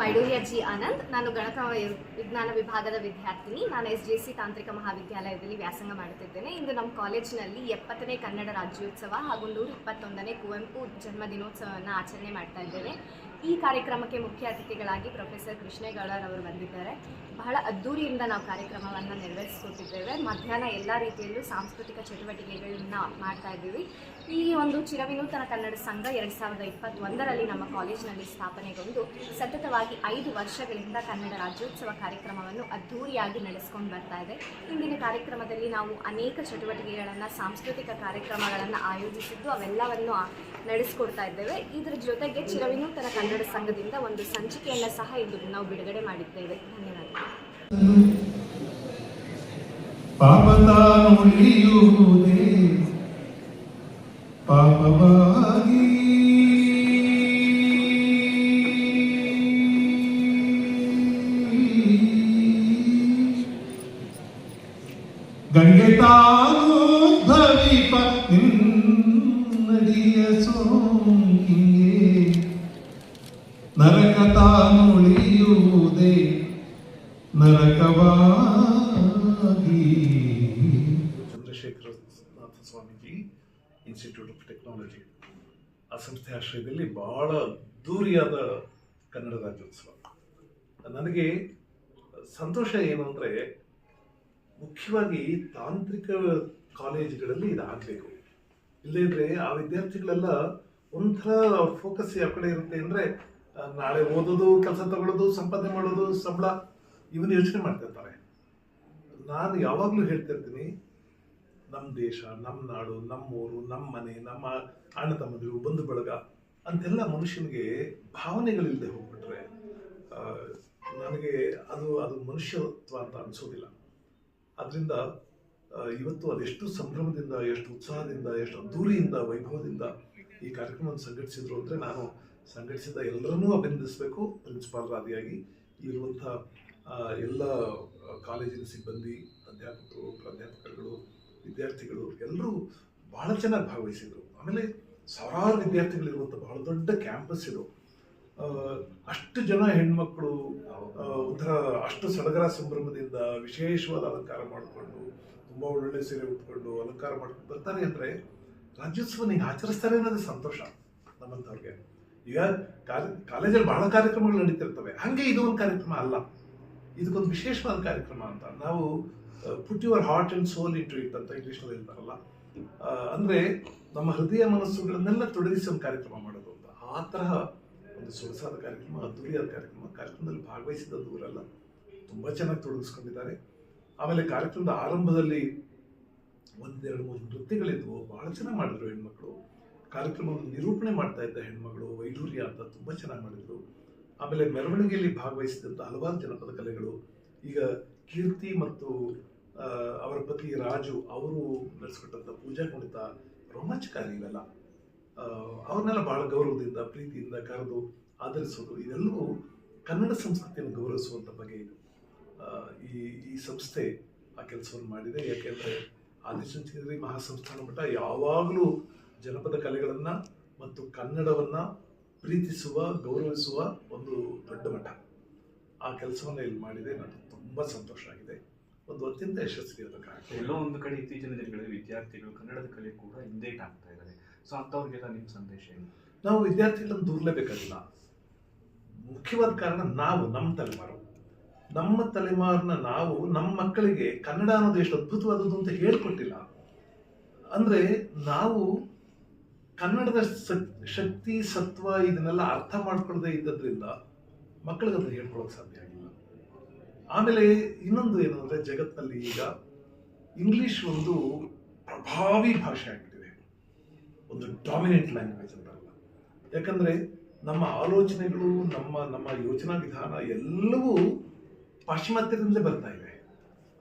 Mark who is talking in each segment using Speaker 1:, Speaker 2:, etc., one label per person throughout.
Speaker 1: ವೈಡೂರ್ಯ G Anand. ನಾನು ಗಣಕ ವಿಜ್ಞಾನ ವಿಭಾಗದ ವಿದ್ಯಾರ್ಥಿನಿ. ನಾನು ಎಸ್ ಜೆ ಸಿ ತಾಂತ್ರಿಕ ಮಹಾವಿದ್ಯಾಲಯದಲ್ಲಿ ವ್ಯಾಸಂಗ ಮಾಡುತ್ತಿದ್ದೇನೆ. ಇಂದು ನಮ್ಮ ಕಾಲೇಜಿನಲ್ಲಿ ಎಪ್ಪತ್ತನೇ ಕನ್ನಡ ರಾಜ್ಯೋತ್ಸವ ಹಾಗೂ ನೂರ ಇಪ್ಪತ್ತೊಂದನೇ ಕುವೆಂಪು ಜನ್ಮ ದಿನೋತ್ಸವವನ್ನು ಆಚರಣೆ ಮಾಡ್ತಾ ಇದ್ದೇನೆ. ಈ ಕಾರ್ಯಕ್ರಮಕ್ಕೆ ಮುಖ್ಯ ಅತಿಥಿಗಳಾಗಿ ಪ್ರೊಫೆಸರ್ ಕೃಷ್ಣೇಗೌಡರ್ ಅವರು ಬಂದಿದ್ದಾರೆ. ಬಹಳ ಅದ್ದೂರಿಯಿಂದ ನಾವು ಕಾರ್ಯಕ್ರಮವನ್ನು ನೆರವೇರಿಸ್ಕೊಟ್ಟಿದ್ದೇವೆ. ಮಧ್ಯಾಹ್ನ ಎಲ್ಲ ರೀತಿಯಲ್ಲೂ ಸಾಂಸ್ಕೃತಿಕ ಚಟುವಟಿಕೆಗಳನ್ನ ಮಾಡ್ತಾ ಇದ್ದೀವಿ. ಈ ಒಂದು ಚಿರವಿನೂತನ ಕನ್ನಡ ಸಂಘ ಎರಡು ಸಾವಿರದ ಇಪ್ಪತ್ತೊಂದರಲ್ಲಿ ನಮ್ಮ ಕಾಲೇಜಿನಲ್ಲಿ ಸ್ಥಾಪನೆಗೊಂಡು ಸತತವಾಗಿ ಐದು ವರ್ಷಗಳಿಂದ ಕನ್ನಡ ರಾಜ್ಯೋತ್ಸವ ಕಾರ್ಯಕ್ರಮವನ್ನು ಅದ್ಧೂರಿಯಾಗಿ ನಡೆಸ್ಕೊಂಡು ಬರ್ತಾ ಇದೆ. ಇಂದಿನ ಕಾರ್ಯಕ್ರಮದಲ್ಲಿ ನಾವು ಅನೇಕ ಚಟುವಟಿಕೆಗಳನ್ನು, ಸಾಂಸ್ಕೃತಿಕ ಕಾರ್ಯಕ್ರಮಗಳನ್ನು ಆಯೋಜಿಸಿದ್ದು, ಅವೆಲ್ಲವನ್ನು ನಡೆಸಿಕೊಡ್ತಾ ಇದ್ದೇವೆ. ಇದರ ಜೊತೆಗೆ ಚಿರವಿನೂತನ ಕನ್ನಡ ಸಂಘದಿಂದ ಒಂದು ಸಂಚಿಕೆಯನ್ನು ಸಹ ಇಂದು ನಾವು ಬಿಡುಗಡೆ ಮಾಡಿದ್ದೇವೆ. ಧನ್ಯವಾದಗಳು.
Speaker 2: ಗಂಗೆ ತಾನು ಭವಿಪ ನಿನ್ನಡಿಯ ಸೋಂಕಿಗೆ. ನರಕ ತಾನುಳಿಯುವುದೇ ನರಕವಾಗಿ.
Speaker 3: Chandrashekharanatha Swamiji institute of technology ಆ ಸಂಸ್ಥೆ ಆಶ್ರಯದಲ್ಲಿ ಬಹಳ ದೂರಿಯಾದ ಕನ್ನಡ ರಾಜ್ಯೋತ್ಸವ. ನನಗೆ ಸಂತೋಷ ಏನು ಅಂದರೆ ಮುಖ್ಯವಾಗಿ ತಾಂತ್ರಿಕ ಕಾಲೇಜುಗಳಲ್ಲಿ ಇದಾಗಬೇಕು. ಇಲ್ಲದಿದ್ರೆ ಆ ವಿದ್ಯಾರ್ಥಿಗಳೆಲ್ಲ ಒಂಥರ ಫೋಕಸ್ ಯಾವ ಕಡೆ ಇರುತ್ತೆ ಅಂದರೆ ನಾಳೆ ಓದೋದು, ಕೆಲಸ ತಗೊಳ್ಳೋದು, ಸಂಪಾದನೆ ಮಾಡೋದು, ಸಂಬಳ, ಇವನು ಯೋಚನೆ ಮಾಡ್ತಿರ್ತಾರೆ ನಾನು ಯಾವಾಗಲೂ ಹೇಳ್ತಿರ್ತೀನಿ ನಮ್ಮ ದೇಶ ನಮ್ಮ ನಾಡು ನಮ್ಮ ಊರು ನಮ್ಮ ಮನೆ, ನಮ್ಮ ಅಣ್ಣ ತಮ್ಮದಿರು, ಬಂಧು ಬಳಗ, ಅಂತೆಲ್ಲ ಮನುಷ್ಯನಿಗೆ ಭಾವನೆಗಳಿಲ್ಲದೆ ಹೋಗ್ಬಿಟ್ರೆ ನನಗೆ ಅದು ಅದು ಮನುಷ್ಯತ್ವ ಅಂತ ಅನಿಸೋದಿಲ್ಲ. ಅದರಿಂದ ಇವತ್ತು ಅದೆಷ್ಟು ಸಂಭ್ರಮದಿಂದ, ಎಷ್ಟು ಉತ್ಸಾಹದಿಂದ, ಎಷ್ಟು ಅದ್ದೂರಿಯಿಂದ, ವೈಭವದಿಂದ ಈ ಕಾರ್ಯಕ್ರಮವನ್ನು ಸಂಘಟಿಸಿದ್ರು ಅಂದರೆ ನಾನು ಸಂಘಟಿಸಿದ ಎಲ್ಲರನ್ನೂ ಅಭಿನಂದಿಸಬೇಕು. ಪ್ರಿನ್ಸಿಪಾಲ್ ಆದಿಯಾಗಿ ಇರುವಂಥ ಎಲ್ಲ ಕಾಲೇಜಿನ ಸಿಬ್ಬಂದಿ, ಅಧ್ಯಾಪಕರು, ಪ್ರಾಧ್ಯಾಪಕರುಗಳು, ವಿದ್ಯಾರ್ಥಿಗಳು ಎಲ್ಲರೂ ಬಹಳ ಚೆನ್ನಾಗಿ ಭಾಗವಹಿಸಿದರು. ಆಮೇಲೆ ಸಾವಿರಾರು ವಿದ್ಯಾರ್ಥಿಗಳಿರುವಂಥ ಬಹಳ ದೊಡ್ಡ ಕ್ಯಾಂಪಸ್ ಇದು. ಅಷ್ಟು ಜನ ಹೆಣ್ಮಕ್ಳು ಒಂಥರ ಅಷ್ಟು ಸಡಗರ ಸಂಭ್ರಮದಿಂದ ವಿಶೇಷವಾದ ಅಲಂಕಾರ ಮಾಡಿಕೊಂಡು, ತುಂಬ ಒಳ್ಳೊಳ್ಳೆ ಸೀರೆ ಉಟ್ಕೊಂಡು ಅಲಂಕಾರ ಮಾಡ್ಕೊಂಡು ಬರ್ತಾರೆ ಅಂದರೆ ರಾಜ್ಯೋತ್ಸವ ನೀವು ಆಚರಿಸ್ತಾರೆ ಅನ್ನೋದೇ ಸಂತೋಷ ನಮ್ಮಂಥವ್ರಿಗೆ. ಈಗ ಕಾಲ- ಕಾಲೇಜಲ್ಲಿ ಬಹಳ ಕಾರ್ಯಕ್ರಮಗಳು ನಡೀತಿರ್ತವೆ. ಹಾಗೆ ಇದು ಒಂದು ಕಾರ್ಯಕ್ರಮ ಅಲ್ಲ. ಇದಕ್ಕೊಂದು ವಿಶೇಷವಾದ ಕಾರ್ಯಕ್ರಮ ಅಂತ. ನಾವು put your heart and soul into it ಅಂತ ಇಂಗ್ಲೀಷ್ನಲ್ಲಿ ಹೇಳ್ತಾರಲ್ಲ. ಅಂದ್ರೆ ನಮ್ಮ ಹೃದಯ ಮನಸ್ಸುಗಳನ್ನೆಲ್ಲ ತೊಡಗಿಸಿ ಒಂದು ಕಾರ್ಯಕ್ರಮ ಮಾಡೋದು ಅಂತ. ಆ ತರಹ ಒಂದು ಸೊಗಸಾದ ಕಾರ್ಯಕ್ರಮ, ಅದ್ದೂರಿಯಾದ ಕಾರ್ಯಕ್ರಮ, ಕಾರ್ಯಕ್ರಮದಲ್ಲಿ ಭಾಗವಹಿಸಿದ ದೂರಲ್ಲ ತುಂಬ ಚೆನ್ನಾಗಿ ತೊಡಗಿಸ್ಕೊಂಡಿದ್ದಾರೆ. ಆಮೇಲೆ ಕಾರ್ಯಕ್ರಮದ ಆರಂಭದಲ್ಲಿ ಒಂದೆರಡು ಮೂರು ನೃತ್ಯಗಳಿದ್ವು, ಬಹಳ ಚೆನ್ನಾಗಿ ಮಾಡಿದ್ರು ಹೆಣ್ಮಕ್ಳು. ಕಾರ್ಯಕ್ರಮವನ್ನು ನಿರೂಪಣೆ ಮಾಡ್ತಾ ಇದ್ದ ಹೆಣ್ಮಗಳು ವೈಡೂರ್ಯ ಅಂತ ತುಂಬ ಚೆನ್ನಾಗಿ ಮಾಡಿದ್ರು. ಆಮೇಲೆ ಮೆರವಣಿಗೆಯಲ್ಲಿ ಭಾಗವಹಿಸಿದಂಥ ಹಲವಾರು ಜನಪದ ಕಲೆಗಳು. ಈಗ ಕೀರ್ತಿ ಮತ್ತು ಅವರ ಪತಿ ರಾಜು, ಅವರು ನಡೆಸ್ಕೊಟ್ಟಂಥ ಪೂಜಾ ಕುಣಿತ ರೋಮಾಂಚಕಾರಿ ಇವೆಲ್ಲ. ಅವ್ರನ್ನೆಲ್ಲ ಭಾಳ ಗೌರವದಿಂದ, ಪ್ರೀತಿಯಿಂದ ಕರೆದು ಆಧರಿಸೋದು. ಇದೆಲ್ಲವೂ ಕನ್ನಡ ಸಂಸ್ಕೃತಿಯನ್ನು ಗೌರವಿಸುವಂಥ ಬಗ್ಗೆ ಇದು. ಈ ಈ ಸಂಸ್ಥೆ ಆ ಕೆಲಸವನ್ನು ಮಾಡಿದೆ. ಯಾಕೆಂದರೆ ಆದಿಚುಂಚನಗಿರಿ ಮಹಾಸಂಸ್ಥಾನ ಮಠ ಯಾವಾಗಲೂ ಜನಪದ ಕಲೆಗಳನ್ನು ಮತ್ತು ಕನ್ನಡವನ್ನು ಪ್ರೀತಿಸುವ, ಗೌರವಿಸುವ ಒಂದು ದೊಡ್ಡ ಮಠ. ಆ ಕೆಲಸವನ್ನು ಇಲ್ಲಿ ಮಾಡಿದೆ. ನನಗೆ ತುಂಬ ಸಂತೋಷ ಆಗಿದೆ. ಒಂದು ಅತ್ಯಂತ ಯಶಸ್ವಿಯಾದ ಕಾರ್ಯಕ್ರಮ.
Speaker 4: ಎಲ್ಲೋ ಒಂದು ಕಡೆ ಇತ್ತೀಚಿನ ದಿನಗಳಲ್ಲಿ ವಿದ್ಯಾರ್ಥಿಗಳು ಕನ್ನಡದ ಕಲೆ ಕೂಡ ಹಿಂದೇಟ್ ಆಗ್ತಾ ಇದ್ದಾರೆ. ಸೊ ಅಂಥವ್ರಿಗೆಲ್ಲ ನಿಮ್ಮ ಸಂದೇಶ ಏನು
Speaker 3: ನಾವು ವಿದ್ಯಾರ್ಥಿಗಳನ್ನು ದೂರಲೇಬೇಕಾಗಿಲ್ಲ. ಮುಖ್ಯವಾದ ಕಾರಣ ನಾವು, ನಮ್ಮ ತಲೆಮಾರು. ನಮ್ಮ ತಲೆಮಾರನ್ನ ನಾವು, ನಮ್ಮ ಮಕ್ಕಳಿಗೆ ಕನ್ನಡ ಅನ್ನೋದು ಎಷ್ಟು ಅದ್ಭುತವಾದದ್ದು ಅಂತ ಹೇಳ್ಕೊಟ್ಟಿಲ್ಲ. ಅಂದ್ರೆ ನಾವು ಕನ್ನಡದ ಶಕ್ತಿ, ಸತ್ವ ಇದನ್ನೆಲ್ಲ ಅರ್ಥ ಮಾಡ್ಕೊಳ್ಳದೆ ಇದ್ದದ್ರಿಂದ ಮಕ್ಕಳಿಗೆ ಅದನ್ನ ಹೇಳ್ಕೊಳಕ್ ಸಾಧ್ಯ ಆಗಿಲ್ಲ. ಆಮೇಲೆ ಇನ್ನೊಂದು ಏನು ಅಂದ್ರೆ ಜಗತ್ತಿನಲ್ಲಿ ಈಗ ಇಂಗ್ಲಿಷ್ ಒಂದು ಪ್ರಭಾವಿ ಭಾಷೆ ಆಗಿಬಿಟ್ಟಿದೆ ಒಂದು ಡಾಮಿನೆಂಟ್ ಲ್ಯಾಂಗ್ವೇಜ್ ಅಂತಲ್ಲ ಯಾಕಂದರೆ ನಮ್ಮ ಆಲೋಚನೆಗಳು, ನಮ್ಮ ನಮ್ಮ ಯೋಚನಾ ವಿಧಾನ ಎಲ್ಲವೂ ಪಾಶ್ಚಿಮಾತ್ಯದಿಂದಲೇ ಬರ್ತಾ ಇದೆ.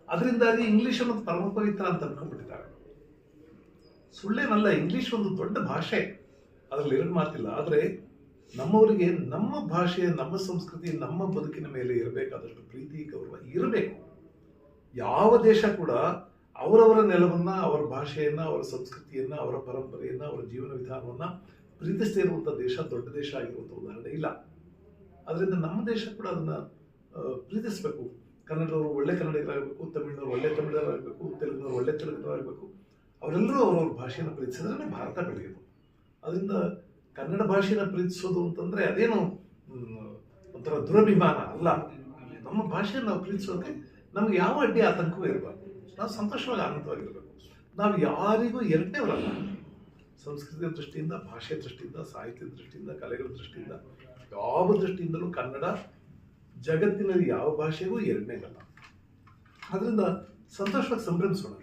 Speaker 3: ಅದರಿಂದಾಗಿ ಇಂಗ್ಲಿಷ್ ಅನ್ನೋದು ಪರಮಪವಿತ್ರ ಅಂತ ಅನ್ಕೊಂಡ್ಬಿಟ್ಟಿದ್ದಾರೆ ಸುಳ್ಳೇನಲ್ಲ ಇಂಗ್ಲಿಷ್ ಒಂದು ದೊಡ್ಡ ಭಾಷೆ. ಅದರಲ್ಲಿ ಎರಡು ಮಾತಿಲ್ಲ. ಆದರೆ ನಮ್ಮವರಿಗೆ ನಮ್ಮ ಭಾಷೆ, ನಮ್ಮ ಸಂಸ್ಕೃತಿ, ನಮ್ಮ ಬದುಕಿನ ಮೇಲೆ ಇರಬೇಕಾದಷ್ಟು ಪ್ರೀತಿ, ಗೌರವ ಇರಬೇಕು. ಯಾವ ದೇಶ ಕೂಡ ಅವರವರ ನೆಲವನ್ನ, ಅವರ ಭಾಷೆಯನ್ನ, ಅವರ ಸಂಸ್ಕೃತಿಯನ್ನ, ಅವರ ಪರಂಪರೆಯನ್ನ, ಅವರ ಜೀವನ ವಿಧಾನವನ್ನ ಪ್ರೀತಿಸದೇ ಇರುವಂಥ ದೇಶ, ದೊಡ್ಡ ದೇಶ ಆಗಿರುವಂಥ ಉದಾಹರಣೆ ಇಲ್ಲ. ಅದರಿಂದ ನಮ್ಮ ದೇಶ ಕೂಡ ಅದನ್ನ ಪ್ರೀತಿಸಬೇಕು. ಕನ್ನಡದವರು ಒಳ್ಳೆ ಕನ್ನಡಿಗರಾಗಬೇಕು, ತಮಿಳಿನವರು ಒಳ್ಳೆ ತಮಿಳರಾಗಬೇಕು, ತೆಲುಗಿನವರು ಒಳ್ಳೆ ತೆಲುಗಿನವರಾಗಬೇಕು. ಅವರೆಲ್ಲರೂ ಅವರವ್ರ ಭಾಷೆಯನ್ನು ಪ್ರೀತಿಸಿದ್ರೆ ಭಾರತ ಬೆಳೆಯೋದು. ಅದರಿಂದ ಕನ್ನಡ ಭಾಷೆನ ಪ್ರೀತಿಸೋದು ಅಂತಂದ್ರೆ ಅದೇನು ಒಂಥರ ದುರಭಿಮಾನ ಅಲ್ಲ. ನಮ್ಮ ಭಾಷೆಯನ್ನು ನಾವು ಪ್ರೀತಿಸೋಕೆ ನಮ್ಗೆ ಯಾವ ಅಡ್ಡಿ ಆತಂಕವೂ ಇರಬಾರ್ದು. ನಾವು ಸಂತೋಷವಾಗಿ ಆನಂದವಾಗಿರಬೇಕು. ನಾವು ಯಾರಿಗೂ ಎರಡನೇವರಲ್ಲ. ಸಂಸ್ಕೃತಿಯ ದೃಷ್ಟಿಯಿಂದ ಭಾಷೆ ದೃಷ್ಟಿಯಿಂದ, ಸಾಹಿತ್ಯದ ದೃಷ್ಟಿಯಿಂದ, ಕಲೆಗಳ ದೃಷ್ಟಿಯಿಂದ, ಯಾವ ದೃಷ್ಟಿಯಿಂದಲೂ ಕನ್ನಡ ಜಗತ್ತಿನಲ್ಲಿ ಯಾವ ಭಾಷೆಗೂ ಎರಡನೇ ಅಲ್ಲ ಅದರಿಂದ ಸಂತೋಷವಾಗಿ ಸಂಭ್ರಮಿಸೋಣ.